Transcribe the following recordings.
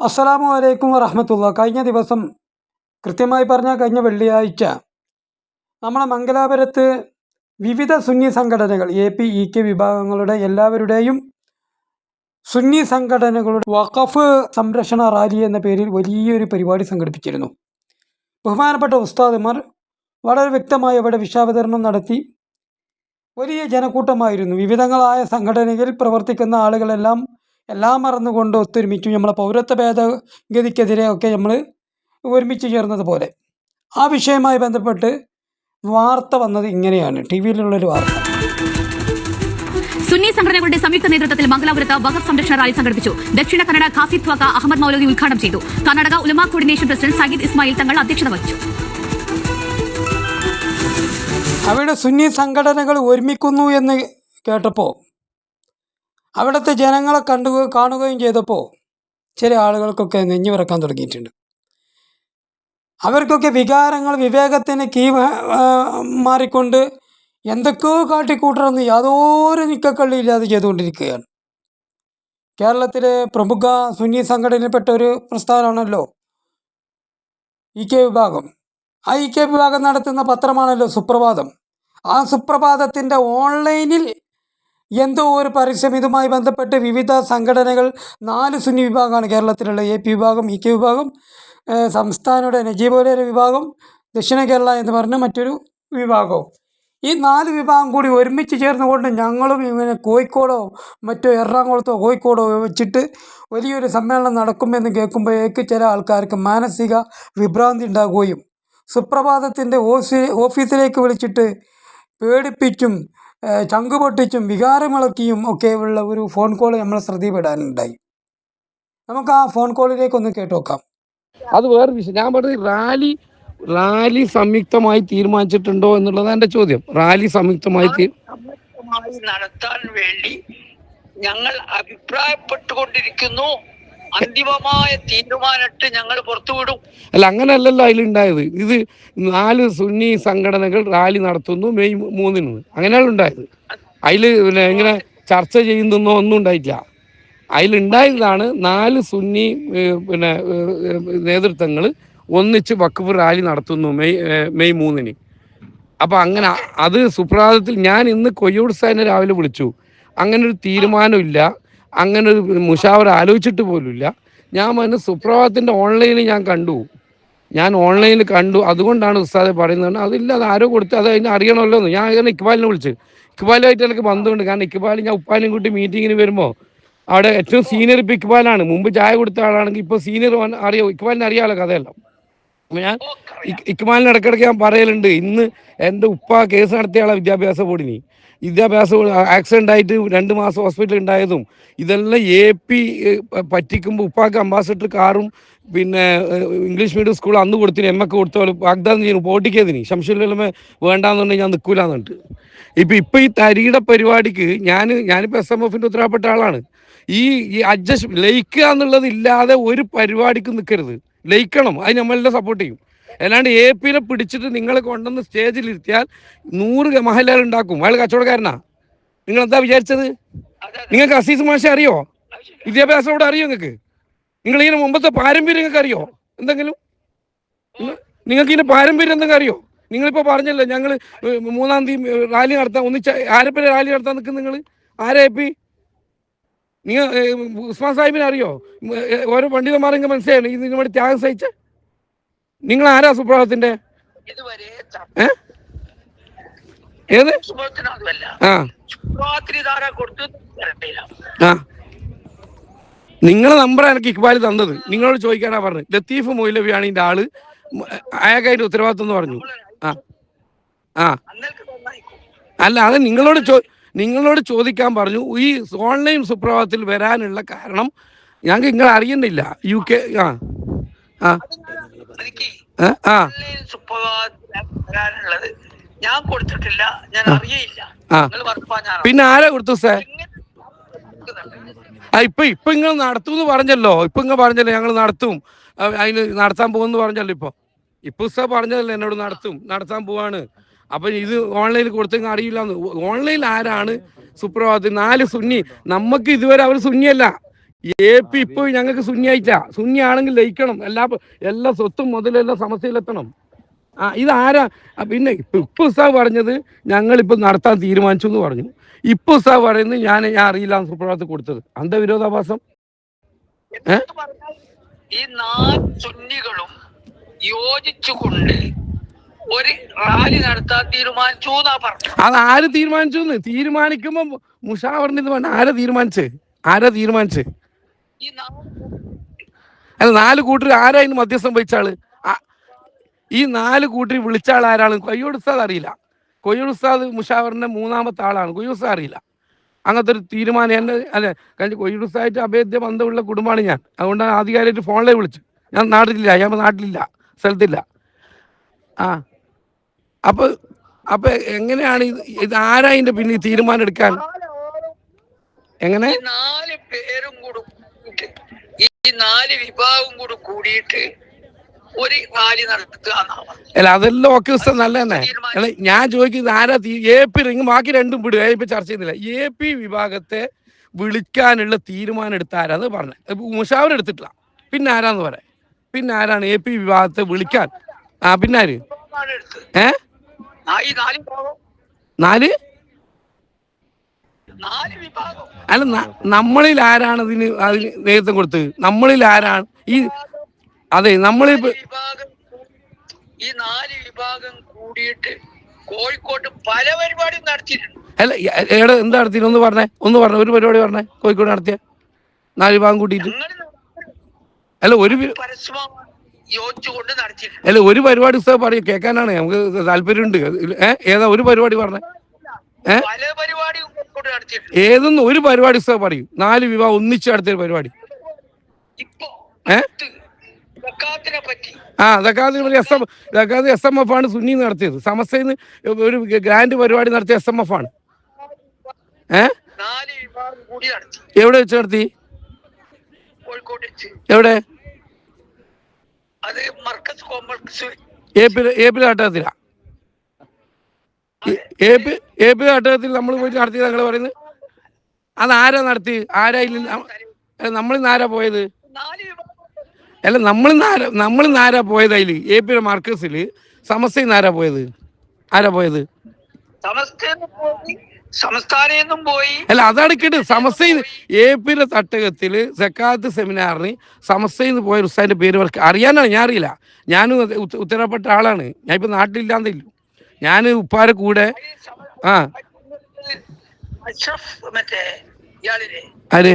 അസ്സലാമു അലൈക്കും വറഹമത്തുള്ള കഴിഞ്ഞ ദിവസം കൃത്യമായി പറഞ്ഞാൽ കഴിഞ്ഞ വെള്ളിയാഴ്ച നമ്മുടെ മംഗലാപുരത്ത് വിവിധ സുന്നി സംഘടനകൾ എ പി ഇ കെ വിഭാഗങ്ങളുടെ എല്ലാവരുടെയും സുന്നി സംഘടനകളുടെ വഖഫ് സംരക്ഷണ റാലി എന്ന പേരിൽ വലിയൊരു പരിപാടി സംഘടിപ്പിച്ചിരുന്നു. ബഹുമാനപ്പെട്ട ഉസ്താദുമാർ വളരെ വ്യക്തമായി അവിടെ വിഷാവതരണം നടത്തി. വലിയ ജനക്കൂട്ടമായിരുന്നു. വിവിധങ്ങളായ സംഘടനകളിൽ പ്രവർത്തിക്കുന്ന ആളുകളെല്ലാം എല്ലാം മറന്നുകൊണ്ട് ഒത്തൊരുമിച്ചു നമ്മളെ പൗരത്വ ഭേദഗതിക്കെതിരെ ഒക്കെ നമ്മൾ ഒരുമിച്ച് ചേർന്നത് പോലെ ആ വിഷയവുമായി ബന്ധപ്പെട്ട് വാർത്ത വന്നത് ഇങ്ങനെയാണ്. ടി വിയിലുള്ളൊരു വാർത്ത. സുന്നി സംഘടനകളുടെ സംയുക്ത നേതൃത്വത്തിൽ മംഗലാപുരത്ത് വഖഫ് സംരക്ഷണ റാലി സംഘടിപ്പിച്ചു. ദക്ഷിണ കന്നഡ ഖാസി അഹമ്മദ് മൗലവി ഉദ്ഘാടനം ചെയ്തു. കർണാടക ഉലമ കോർഡിനേഷൻ പ്രസിഡന്റ് സയ്യിദ് ഇസ്മായിൽ തങ്ങൾ അധ്യക്ഷത വഹിച്ചു. അവിടെ സുന്നി സംഘടനകൾ ഒരുമിക്കുന്നു എന്ന് കേട്ടപ്പോൾ അവിടുത്തെ ജനങ്ങളെ കണ്ടു കാണുകയും ചെയ്തപ്പോൾ ചില ആളുകൾക്കൊക്കെ നെഞ്ഞു വിറക്കാൻ തുടങ്ങിയിട്ടുണ്ട്. അവർക്കൊക്കെ വികാരങ്ങൾ വിവേകത്തിന് കീ മാറിക്കൊണ്ട് എന്തൊക്കെയോ കാട്ടിക്കൂട്ടണമെന്ന് യാതൊരു നിക്കക്കള്ളിയില്ലാതെ ചെയ്തുകൊണ്ടിരിക്കുകയാണ്. കേരളത്തിലെ പ്രമുഖ സുന്നി സംഘടനയിൽപ്പെട്ട ഒരു പ്രസ്ഥാനമാണല്ലോ ഇ കെ വിഭാഗം. ആ ഇ കെ വിഭാഗം നടത്തുന്ന പത്രമാണല്ലോ സുപ്രഭാതം. ആ സുപ്രഭാതത്തിന്റെ ഓൺലൈനിൽ എന്തോ ഒരു പരസ്യം ഇതുമായി ബന്ധപ്പെട്ട് വിവിധ സംഘടനകൾ നാല് സുന്നി വിഭാഗമാണ് കേരളത്തിലുള്ള എ പി വിഭാഗം ഇ കെ വിഭാഗം സംസ്ഥാനയുടെ നജീബോലര വിഭാഗം ദക്ഷിണ കേരള എന്ന് പറഞ്ഞ മറ്റൊരു വിഭാഗവും. ഈ നാല് വിഭാഗം കൂടി ഒരുമിച്ച് ചേർന്നുകൊണ്ട് ഞങ്ങളും ഇങ്ങനെ കോഴിക്കോടോ മറ്റോ എറണാകുളത്തോ കോഴിക്കോടോ വെച്ചിട്ട് വലിയൊരു സമ്മേളനം നടക്കുമെന്ന് കേൾക്കുമ്പോഴേക്ക് ചില ആൾക്കാർക്ക് മാനസിക വിഭ്രാന്തി ഉണ്ടാകുകയും സുപ്രഭാതത്തിന്റെ ഓഫീസിലേക്ക് വിളിച്ചിട്ട് പേടിപ്പിച്ചും ഏഹ് ചങ്ക് പൊട്ടിച്ചും വികാരമിളക്കിയും ഒക്കെ ഉള്ള ഒരു ഫോൺ കോൾ നമ്മൾ ശ്രദ്ധയിൽപ്പെടാനുണ്ടായി. നമുക്ക് ആ ഫോൺ കോളിലേക്ക് ഒന്ന് കേട്ടോക്കാം. അത് വേറെ വിഷയം. ഞാൻ പറഞ്ഞത് റാലി റാലി സംയുക്തമായി തീരുമാനിച്ചിട്ടുണ്ടോ എന്നുള്ളതാണ് എന്റെ ചോദ്യം. റാലി സംയുക്തമായി നടത്താൻ വേണ്ടി ഞങ്ങൾ അഭിപ്രായപ്പെട്ടുകൊണ്ടിരിക്കുന്നു. അന്തിമമായ തീരുമാനമിട്ട് ഞങ്ങൾ പുറത്തുവിടും അല്ല അങ്ങനെയല്ലല്ലോ അതിലുണ്ടായത്. ഇത് നാല് സുന്നി സംഘടനകൾ റാലി നടത്തുന്നു മെയ് മൂന്നിന്. അങ്ങനെയാണ് ഉണ്ടായത്. അതിൽ പിന്നെ എങ്ങനെ ചർച്ച ചെയ്യുന്നോ ഒന്നും ഉണ്ടായിട്ടില്ല. അതിലുണ്ടായതാണ് നാല് സുന്നി പിന്നെ നേതൃത്വങ്ങൾ ഒന്നിച്ച് വഖഫ് റാലി നടത്തുന്നു മെയ് മെയ് മൂന്നിന്. അപ്പൊ അങ്ങനെ അത് സുപ്രഭാതത്തിൽ ഞാൻ ഇന്ന് കൊയ്യോട് സാറിനെ രാവിലെ വിളിച്ചു. അങ്ങനെ ഒരു തീരുമാനമില്ല. അങ്ങനെ ഒരു മുഷാവർ ആലോചിച്ചിട്ട് പോലുമില്ല. ഞാൻ പറഞ്ഞു സുപ്രഭാതത്തിന്റെ ഓൺലൈനിൽ ഞാൻ കണ്ടു. ഞാൻ ഓൺലൈനിൽ കണ്ടു. അതുകൊണ്ടാണ് ഉസ്താദെ പറയുന്നത് അതില്ല അത് ആരോ കൊടുത്ത് അത് അതിന് അറിയണമല്ലോ എന്ന്. ഞാൻ അങ്ങനെ ഇക്ബാലിനെ വിളിച്ച്. ഇക്ബാലുമായിട്ട് എനിക്ക് ബന്ധമുണ്ട്. കാരണം ഇക്ബാൽ ഞാൻ ഉപ്പാലും കൂട്ടി മീറ്റിങ്ങിന് വരുമ്പോൾ അവിടെ ഏറ്റവും സീനിയർ ഇപ്പം ഇക്ബാലാണ്. മുമ്പ് ചായ കൊടുത്ത ആളാണെങ്കിൽ ഇപ്പോൾ സീനിയർ അറിയാം. ഇക്ബാലിനെ അറിയാമല്ലോ കഥയെല്ലാം. ഞാൻ ഇക്ബാലിന് ഇടയ്ക്കിടയ്ക്ക് ഞാൻ പറയലുണ്ട് ഇന്ന് എന്റെ ഉപ്പ കേസ് നടത്തിയ ആളെ വിദ്യാഭ്യാസ ബോർഡിന് വിദ്യാഭ്യാസ ആക്സിഡന്റ് ആയിട്ട് രണ്ട് മാസം ഹോസ്പിറ്റലിൽ ഉണ്ടായതും ഇതെല്ലാം എ പി പറ്റിക്കുമ്പോൾ ഉപ്പാക്ക് അംബാസഡർ കാറും പിന്നെ ഇംഗ്ലീഷ് മീഡിയം സ്കൂൾ അന്ന് കൊടുത്തിന് എം ഒക്കെ കൊടുത്തോ വാഗ്ദാനം ചെയ്യുന്നു പോട്ടിക്കേതിന്. ശംശുല്ലമ വേണ്ടാന്നുണ്ടെങ്കിൽ ഞാൻ നിൽക്കൂലെന്നുണ്ട് ഇപ്പം ഇപ്പം ഈ തരിയുടെ പരിപാടിക്ക് ഞാൻ ഞാനിപ്പോൾ എസ് എം എഫിന്റെ ഉത്തരവാദപ്പെട്ട ആളാണ്. ഈ ഈ അഡ്ജസ്റ്റ് ലയിക്കുക എന്നുള്ളത് ഇല്ലാതെ ഒരു പരിപാടിക്കും നിൽക്കരുത് ലയിക്കണം. അത് നമ്മളെല്ലാം സപ്പോർട്ട് ചെയ്യും. അല്ലാണ്ട് എ പിനെ പിടിച്ചിട്ട് നിങ്ങൾ കൊണ്ടുവന്ന് സ്റ്റേജിൽ ഇരുത്തിയാൽ നൂറ് മഹലാൽ ഉണ്ടാക്കും അയാൾ കച്ചവടക്കാരനാ. നിങ്ങൾ എന്താ വിചാരിച്ചത് നിങ്ങൾക്ക് അസീസ് മാഷെ അറിയോ? വിദ്യാഭ്യാസം അവിടെ അറിയോ നിങ്ങൾക്ക്? നിങ്ങൾ ഇങ്ങനെ മുമ്പത്തെ പാരമ്പര്യം നിങ്ങൾക്ക് അറിയോ? എന്തെങ്കിലും? നിങ്ങൾക്ക് ഇതിന്റെ പാരമ്പര്യം എന്തെങ്കിലും അറിയോ? നിങ്ങളിപ്പോ പറഞ്ഞല്ലോ ഞങ്ങൾ മൂന്നാം തീയതി റാലി നടത്താൻ ഒന്നിച്ച് ആരെപ്പറ്റി റാലി നടത്താൻ നിൽക്കും നിങ്ങൾ ആരെ പി നിങ്ങൾ ഉസ്മാൻ സാഹിബിനെ അറിയോ? ഓരോ പണ്ഡിതന്മാരെങ്കിൽ മനസ്സിലായോ? ഇത് ഇതിനു വേണ്ടി ത്യാഗം സഹിച്ച നിങ്ങൾ ആരാ സുപ്രഭാതത്തിന്റെ ഏത്? ആ. ആ. നിങ്ങളെ നമ്പർ എനിക്ക് ഇക്ബാൽ തന്നത്. നിങ്ങളോട് ചോദിക്കാനാ പറഞ്ഞത്. ലത്തീഫ് മൊയ്ലവിയാണ് ഇതിന്റെ ആൾ അയാൾക്കായിട്ട് ഉത്തരവാദിത്വം എന്ന് പറഞ്ഞു. ആ. ആ. അല്ല അത് നിങ്ങളോട് ചോ നിങ്ങളോട് ചോദിക്കാൻ പറഞ്ഞു. ഈ ഓൺലൈൻ സുപ്രഭാതത്തിൽ വരാനുള്ള കാരണം ഞങ്ങൾക്ക് നിങ്ങൾ അറിയുന്നില്ല യു കെ ആ. ആ? ആ. ഞാൻ കൊടുത്തിട്ടില്ല ഞാൻ അറിയയില്ല. പിന്നെ ആരാ കൊടുത്തു സാർ ആ ഇപ്പൊ ഇപ്പൊ നിങ്ങൾ നടത്തും എന്ന് പറഞ്ഞല്ലോ. ഇപ്പൊ ഇങ്ങനെ പറഞ്ഞല്ലോ ഞങ്ങൾ നടത്തും. അതിന് നടത്താൻ പോകുമെന്ന് പറഞ്ഞല്ലോ ഇപ്പൊ. ഇപ്പൊ സാർ പറഞ്ഞതല്ലേ എന്നോട് നടത്തും നടത്താൻ പോവാണ്. അപ്പൊ ഇത് ഓൺലൈനിൽ കൊടുത്തെങ്കിൽ അറിയില്ല ഓൺലൈനിൽ ആരാണ് സുപ്രഭാതത്തിൽ? നാല് സുന്നി. നമുക്ക് ഇതുവരെ അവർ സുന്നിയല്ല. എ പി ഇപ്പൊ ഞങ്ങൾക്ക് ശൂന്യായിട്ടാ ശൂന്യാണെങ്കിൽ ലയിക്കണം. എല്ലാ എല്ലാ സ്വത്തും മുതലെല്ലാം സമസ്യയിലെത്തണം. ആ ഇതാരാ? പിന്നെ ഇപ്പൊ ഇപ്പൊ ഉത്സാഹ് പറഞ്ഞത് ഇപ്പൊ നടത്താൻ തീരുമാനിച്ചു എന്ന് പറഞ്ഞു. ഇപ്പൊ സാ പറയുന്നത് ഞാൻ ഞാൻ അറിയില്ല സുപ്രഭാതത്തിൽ കൊടുത്തത്. അന്ധവിരോധാഭാസം ഈ നാല് സുന്നികളും യോജിച്ചുകൊണ്ട് ഒരു റാലി നടത്താൻ തീരുമാനിച്ചു പറഞ്ഞു അത് ആര് തീരുമാനിച്ചു എന്ന്? തീരുമാനിക്കുമ്പോ മുഷാവറിന് ഇത് വേണ്ട. ആരാ തീരുമാനിച്ചേ? ആരാ തീരുമാനിച്ചേ? അല്ല നാല് കൂട്ടർ ആരാ ഇതിന് മധ്യസ്ഥം വഹിച്ച ആൾ? ഈ നാല് കൂട്ടർ വിളിച്ച ആൾ ആരാണ്? കൊയ്യോട് ഉസ്താദ് അറിയില്ല. കൊയ്യോട് ഉസ്താദ് മുഷാവറിന്റെ മൂന്നാമത്തെ ആളാണ്. കൊയ്യോട് ഉസ്താദ് അറിയില്ല. അങ്ങനത്തെ ഒരു തീരുമാനം എന്റെ അല്ലെ കഴിഞ്ഞ ഉസ്താദായിട്ട് അഭേദ്യ ബന്ധമുള്ള കുടുംബമാണ് ഞാൻ. അതുകൊണ്ടാണ് ആധികാരികമായിട്ട് ഫോണിലേ വിളിച്ചു ഞാൻ നാട്ടിലില്ല ഞാൻ നാട്ടിലില്ല സ്ഥലത്തില്ല. ആ അപ്പൊ അപ്പൊ എങ്ങനെയാണ് ഇത് ഇത് ആരാ ഇതിന്റെ പിന്നെ തീരുമാനം എടുക്കാൻ? എങ്ങനെ? നാല് പേരും കൂടി ഈ നാല് വിഭാഗം കൂടി കൂടിയിട്ട് ഒരു റാലി നടത്തുക അല്ല അതെല്ലാം ഓക്കെ ദിവസം നല്ല തന്നെ അല്ല ഞാൻ ചോദിക്കുന്നത് ആരാ എ പി റിങ് ബാക്കി രണ്ടും വിടുക ഇപ്പൊ ചർച്ച ചെയ്യുന്നില്ല. എ പി വിഭാഗത്തെ വിളിക്കാനുള്ള തീരുമാനം എടുത്ത ആരാന്ന് പറഞ്ഞത് മുഷാവർ എടുത്തിട്ടില്ല. പിന്നെ ആരാന്ന് പറയാം? പിന്നെ ആരാണ് എ പി വിഭാഗത്തെ വിളിക്കാൻ? ആ പിന്നെ ആര്? ഏ? നാല് വിഭാഗം നാല് നാല് വിഭാഗം അല്ല നമ്മളിൽ ആരാണ് ഇതിന് അതിന് നേതൃത്വം കൊടുത്തത്? നമ്മളിൽ ആരാണ്? ഈ അതെ നമ്മളിൽ ഈ നാല് വിഭാഗം കൂടിയിട്ട് കോഴിക്കോട്ട് പല പരിപാടിയും നടത്തിയിട്ടുണ്ട്. അല്ല എവിടെ എന്താ നടത്തിയത്? ഒന്ന് പറഞ്ഞേ. ഒന്ന് പറഞ്ഞേ. ഒരു പരിപാടി പറഞ്ഞേ. കോഴിക്കോട് നടത്തിയ നാല് വിഭാഗം കൂട്ടിയിട്ട്. അല്ല ഒരു യോജിച്ചുകൊണ്ട് നടത്തിയിട്ടുണ്ട്. അല്ല ഒരു പരിപാടി ഉത്സവം പറയും. കേൾക്കാനാണ്. നമുക്ക് താല്പര്യമുണ്ട്. ഏതാ? ഒരു പരിപാടി പറഞ്ഞേ. ഏഹ് പല പരിപാടിയും നടത്തിയിട്ടുണ്ട് ഏതെന്ന് ഒരു പരിപാടി സാർ പറയും. നാല് വിവാഹം ഒന്നിച്ച് നടത്തിയ പരിപാടി. ഇപ്പോ പറ്റി. ആ ദക്കാത്തിന് എസ് എം ദക്കാത്ത് എസ് എം എഫ് ആണ് സുന്നി നടത്തിയത്. സമസ്തന്ന് ഒരു ഗ്രാൻഡ് പരിപാടി നടത്തിയ എസ് എം എഫ് ആണ്. ഏ? എവിടെ വെച്ച് നടത്തി? എവിടെ? അത് Markaz complex. A P A P ഘട്ടത്തിൽ നമ്മൾ പോയിട്ട് നടത്തി ഞങ്ങൾ പറയുന്നത്? അത് ആരാ നടത്തി? ആരാ നമ്മളിന്ന് ആരാ പോയത്? അല്ല നമ്മളിന്ന് ആരാ നമ്മൾ ആരാ പോയത് അതിൽ എ പി മാർക്കസിൽ സമസ്തയിൽ ആരാ പോയത്? ആരാ പോയത്? സംസ്ഥാനം പോയി അല്ല അതാണ് കേട്ട് സമസ്തയിൽ എ പിയിലെ തട്ടകത്തിൽ സക്കാത്ത് സെമിനാറിന് സമസ്തയിൽ നിന്ന് പോയ ഉസ്താദിന്റെ പേര് അറിയാനാണ്? ഞാൻ അറിയില്ല. ഞാനും ഉത്ത- ഉത്ത- ഉത്തരപ്പെട്ട ആളാണ്. ഞാൻ ഇപ്പൊ നാട്ടിലില്ലാന്നില്ല ഞാൻ ഉപ്പാരെ കൂടെ ആ. ആര്?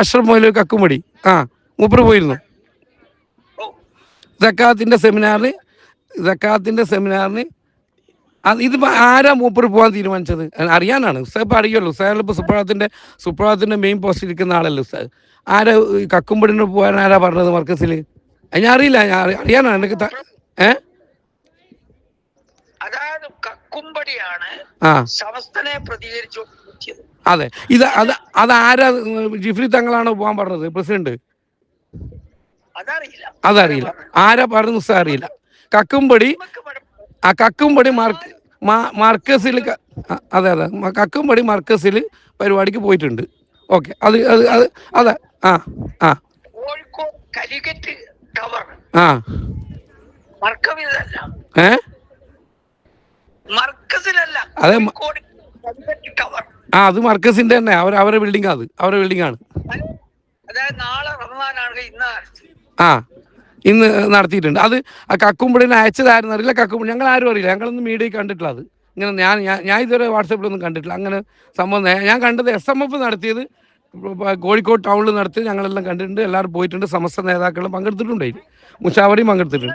അഷ്റഫ് മൊയ്ലു കക്കുമടി ആ മൂപ്പറ് പോയിരുന്നു. സക്കാത്തിന്റെ സെമിനാറിന് സക്കാത്തിന്റെ സെമിനാറിന് ഇത് ഇതിപ്പോ ആരാ മൂപ്പർ പോകാൻ തീരുമാനിച്ചത്? അറിയാനാണ്. ഉസ്താദ് ഇപ്പൊ അറിയുമല്ലോ. ഉസ്താദ് ഇപ്പൊ സുപ്രഭാതത്തിന്റെ സുപ്രഭാതത്തിന്റെ മെയിൻ പോസ്റ്റിൽ ഇരിക്കുന്ന ആളല്ലേ ഉസ്താദ്? ആരാ കക്കുംപടിന് പോകാൻ ആരാ പറഞ്ഞത് മർക്കസിൽ ഞാൻ അറിയില്ല. ഞാൻ അറിയാനാണ്. എനിക്ക് അതായത് കക്കുംപടിയാണ് സമസ്തനെ പ്രതികരിച്ചു അതെ. ഇത് അത് അത് ആരാ ജിഫ്രി തങ്ങളാണോ പോകാൻ പറഞ്ഞത് പ്രസിഡന്റ്? അതറിയില്ല. ആരാ പറഞ്ഞു സാർ അറിയില്ല. കക്കുംപടി ആ കക്കുംപടി മാർക്ക് മാർക്കസിൽ അതെ അതെ. കക്കുംപടി മാർക്കസിൽ പരിപാടിക്ക് പോയിട്ടുണ്ട്. ഓക്കെ. അത് അത് അത് അതെ. ആ ആ. കോഴിക്കോട് ടവർ. ആ. ഏ? അതെ, ആ അത് മർക്കസിന്റെ തന്നെ. അവർ അവരുടെ ബിൽഡിംഗ് അത്. അവരുടെ ബിൽഡിംഗ് ആണ്. ആ ഇന്ന് നടത്തിയിട്ടുണ്ട്. അത് ആ കക്കുംപടിനെ അയച്ചതായിരുന്നു അറിയില്ല കക്കുംപടി ഞങ്ങൾ ആരും അറിയില്ല. ഞങ്ങളൊന്നും മീഡിയയിൽ കണ്ടിട്ടില്ല അത്. ഇങ്ങനെ ഞാൻ ഞാൻ- ഇതുവരെ വാട്സപ്പിലൊന്നും കണ്ടിട്ടില്ല. അങ്ങനെ സംഭവം ഞാൻ- കണ്ടത് എസ് എം എഫ് നടത്തിയത് കോഴിക്കോട് ടൗണിൽ നടത്തി ഞങ്ങളെല്ലാം കണ്ടിട്ടുണ്ട്. എല്ലാവരും പോയിട്ടുണ്ട്. സമസ്ത നേതാക്കളും പങ്കെടുത്തിട്ടുണ്ട്. മുഷാവറിയും പങ്കെടുത്തിട്ടുണ്ട്.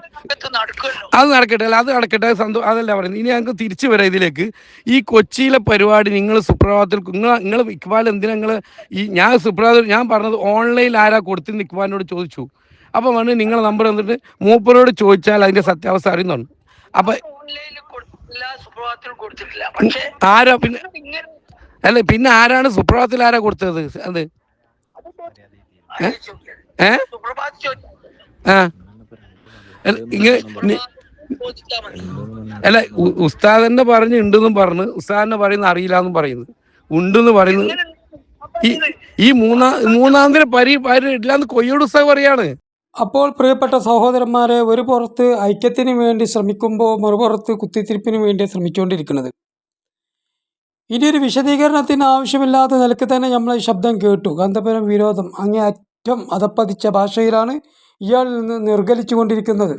അത് നടക്കട്ടെ. അല്ല അത് നടക്കട്ടെ. സന്തോ അതല്ല പറയുന്നത്. ഇനി ഞങ്ങൾക്ക് തിരിച്ചു വരാം ഇതിലേക്ക്. ഈ കൊച്ചിയിലെ പരിപാടി നിങ്ങൾ സുപ്രഭാതത്തിൽ നിങ്ങൾ നിങ്ങൾ ഇക്ബാൽ എന്തിനാ നിങ്ങൾ ഈ ഞാൻ സുപ്രഭാത ഞാൻ പറഞ്ഞത് ഓൺലൈനിൽ ആരാ കൊടുത്തു ഇക്ബാലിനോട് ചോദിച്ചു. അപ്പം വന്ന് നിങ്ങളെ നമ്പർ എന്നിട്ട് മൂപ്പരോട് ചോദിച്ചാൽ അതിന്റെ സത്യാവസ്ഥ അറിയുന്നുണ്ട്. അപ്പൊ ആരാ പിന്നെ അല്ല പിന്നെ ആരാണ് സുപ്രഭാതത്തിൽ ആരാ കൊടുത്തത്? അത്? ഇങ്ങനെ അല്ല ഉ- ഉസ്താദ് തന്നെ പറഞ്ഞു ഉണ്ടെന്നും പറഞ്ഞു ഉസ്താദിനെ പറയുന്ന അറിയില്ല എന്നും പറയുന്നു. ഉണ്ടെന്ന് പറയുന്നത് ഈ മൂന്നാം മൂന്നാം മൂന്നാമതിന് പരി പരി ഇല്ലാന്ന് കൊയ്യോട് ഉസ്താദ് പറയാണ്. അപ്പോൾ പ്രിയപ്പെട്ട സഹോദരന്മാരെ ഒരു പുറത്ത് ഐക്യത്തിന് വേണ്ടി ശ്രമിക്കുമ്പോൾ മറുപുറത്ത് കുത്തിത്തിരിപ്പിന് വേണ്ടി ശ്രമിച്ചുകൊണ്ടിരിക്കുന്നത് ഇനി ഒരു വിശദീകരണത്തിന് ആവശ്യമില്ലാത്ത നിലയ്ക്ക് തന്നെ നമ്മൾ ഈ ശബ്ദം കേട്ടു. കാന്തപുരം വിരോധം അങ്ങേ അറ്റം അതപ്പതിച്ച ഭാഷയിലാണ് ഇയാളിൽ നിന്ന് നിർഗലിച്ചു കൊണ്ടിരിക്കുന്നത്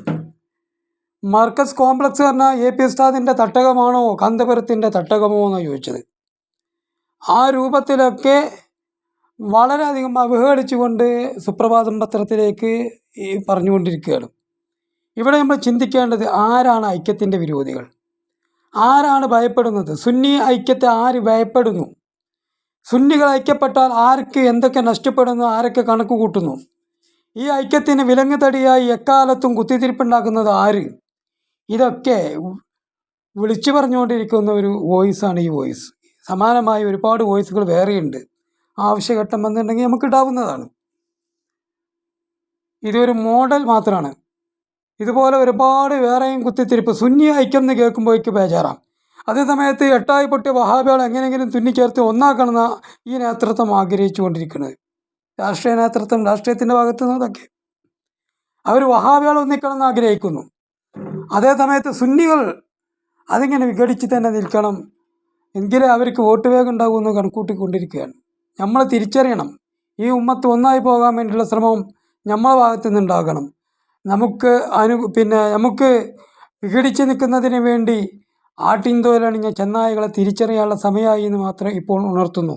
മർക്കസ് കോംപ്ലക്സ് പറഞ്ഞാൽ എ പി ഉസ്താദിന്റെ തട്ടകമാണോ കാന്തപുരത്തിന്റെ തട്ടകമോ എന്നാണ് ചോദിച്ചത്. ആ രൂപത്തിലൊക്കെ വളരെയധികം അവഹേളിച്ചുകൊണ്ട് സുപ്രഭാതം പത്രത്തിലേക്ക് പറഞ്ഞുകൊണ്ടിരിക്കുകയാണ്. ഇവിടെ നമ്മൾ ചിന്തിക്കേണ്ടത് ആരാണ് ഐക്യത്തിന്റെ വിരോധികൾ? ആരാണ് ഭയപ്പെടുന്നത്? സുന്നി ഐക്യത്തെ ആര് ഭയപ്പെടുന്നു? സുന്നികൾ ഐക്യപ്പെട്ടാൽ ആർക്ക് എന്തൊക്കെ നഷ്ടപ്പെടുന്നു? ആരൊക്കെ കണക്ക് കൂട്ടുന്നു? ഈ ഐക്യത്തിന് വിലങ്ങ് തടിയായി എക്കാലത്തും കുത്തിത്തിരിപ്പുണ്ടാക്കുന്നത് ആര്? ഇതൊക്കെ വിളിച്ചു പറഞ്ഞുകൊണ്ടിരിക്കുന്ന ഒരു വോയിസാണ് ഈ വോയിസ്. സമാനമായി ഒരുപാട് വോയിസുകൾ വേറെയുണ്ട്. ആവശ്യഘട്ടം വന്നിട്ടുണ്ടെങ്കിൽ നമുക്ക് ഇടാവുന്നതാണ്. ഇതൊരു മോഡൽ മാത്രമാണ്. ഇതുപോലെ ഒരുപാട് വേറെയും കുത്തിത്തിരിപ്പ് സുന്നി ഐക്യം എന്ന് കേൾക്കുമ്പോഴേക്ക് ബേജാറാം അതേസമയത്ത് എട്ടായി പൊട്ടിയ വഹാബികൾ എങ്ങനെയെങ്കിലും തുന്നിച്ചേർത്ത് ഒന്നാക്കണമെന്ന ഈ നേതൃത്വം ആഗ്രഹിച്ചു കൊണ്ടിരിക്കുന്നത് രാഷ്ട്രീയ നേതൃത്വം രാഷ്ട്രീയത്തിന്റെ ഭാഗത്തു നിന്നതൊക്കെ അവർ വഹാബികൾ ഒന്നിക്കണം എന്ന് ആഗ്രഹിക്കുന്നു അതേസമയത്ത് സുന്നികൾ അതിങ്ങനെ വിഘടിച്ച് തന്നെ നിൽക്കണം എങ്കിലേ അവർക്ക് വോട്ട് വേഗം ഉണ്ടാകുമെന്ന് കണക്കൂട്ടിക്കൊണ്ടിരിക്കുകയാണ്. നമ്മൾ തിരിച്ചറിയണം. ഈ ഉമ്മത്ത് ഒന്നായി പോകാൻ വേണ്ടിയുള്ള ശ്രമം നമ്മളെ ഭാഗത്തു നിന്നുണ്ടാകണം നമുക്ക് അനു പിന്നെ നമുക്ക് വിഘടിച്ച് നിൽക്കുന്നതിന് വേണ്ടി ആട്ടിൻതോലണിഞ്ഞ ചെന്നായകളെ തിരിച്ചറിയാനുള്ള സമയമായി എന്ന് മാത്രം ഇപ്പോൾ ഉണർത്തുന്നു.